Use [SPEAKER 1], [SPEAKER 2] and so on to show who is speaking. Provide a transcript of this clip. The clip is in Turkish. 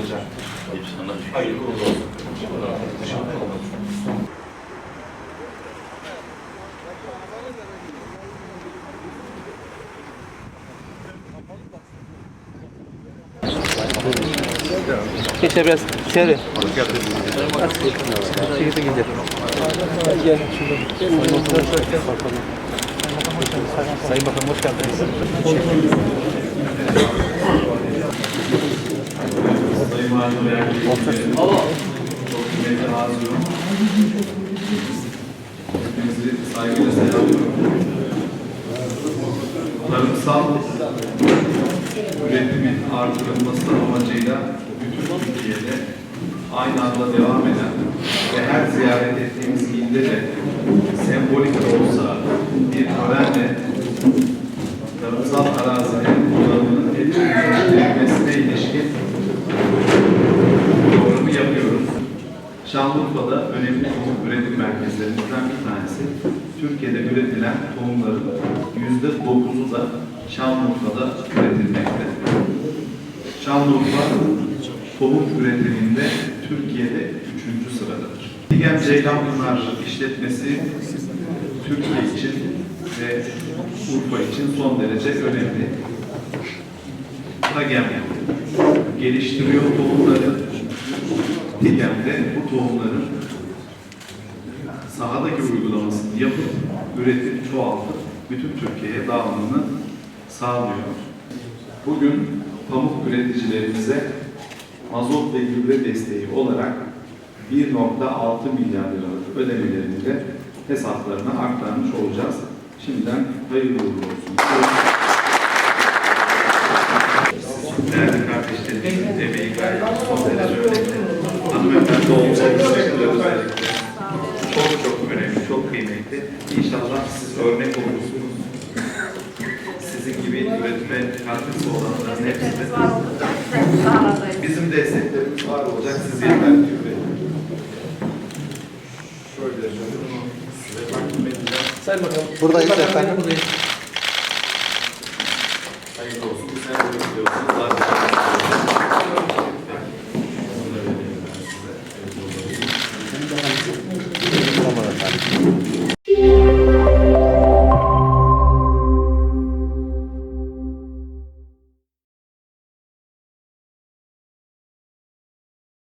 [SPEAKER 1] olacak. Hayırlı olsun.
[SPEAKER 2] Geçer biraz içeri. Çekilsin gidelim. Gel. Sayın Bakanım hoş geldiniz.
[SPEAKER 1] Hepinizi saygıyla selamlıyorum. Tarımsal üretimin artırılması amacıyla bütün Türkiye'de aynı anda devam eden ve her ziyaret ettiğimiz ilde de sembolik de olsa bir törenle tarımsal arazinin kullanımının etkilenmesine ilişkin programı yapıyoruz. Şanlıurfa'da önemli üretim merkezlerimizden bir tanesi. Türkiye'de üretilen tohumların yüzde dokuzu da Şanlıurfa'da üretilmekte. Şanlıurfa tohum üretiminde Türkiye'de üçüncü sıradadır. Bilgem Ceylanpınar işletmesi Türkiye için ve Urfa için son derece önemli. Tagem geliştiriyor tohumları. Digem'de bu tohumların sahadaki uygulamasını yapıp üretip çoğaltıp bütün Türkiye'ye dağılımını sağlıyor. Bugün pamuk üreticilerimize mazot ve gübre desteği olarak 1.6 milyar liralık ödemelerini de hesaplarına aktarmış olacağız. Şimdiden hayırlı uğurlu olsun. Değerli kardeşlerimizin emeği gayet son derece önemli. Hanımefendi kişiler özellikle ve inşallah siz örnek olursunuz. Sizin gibi üretime katkısı olanların hepsinde bizim desteklerimiz var olacak. Siz yeter ki. Şöyle şöyle size takdim edeceğim.
[SPEAKER 2] Sayın Bakanım.
[SPEAKER 3] Buradayız Bakanım, efendim. Buradayız.
[SPEAKER 1] Hayırlı olsun. Bir sene bekliyorsunuz. Zaten Tamam efendim.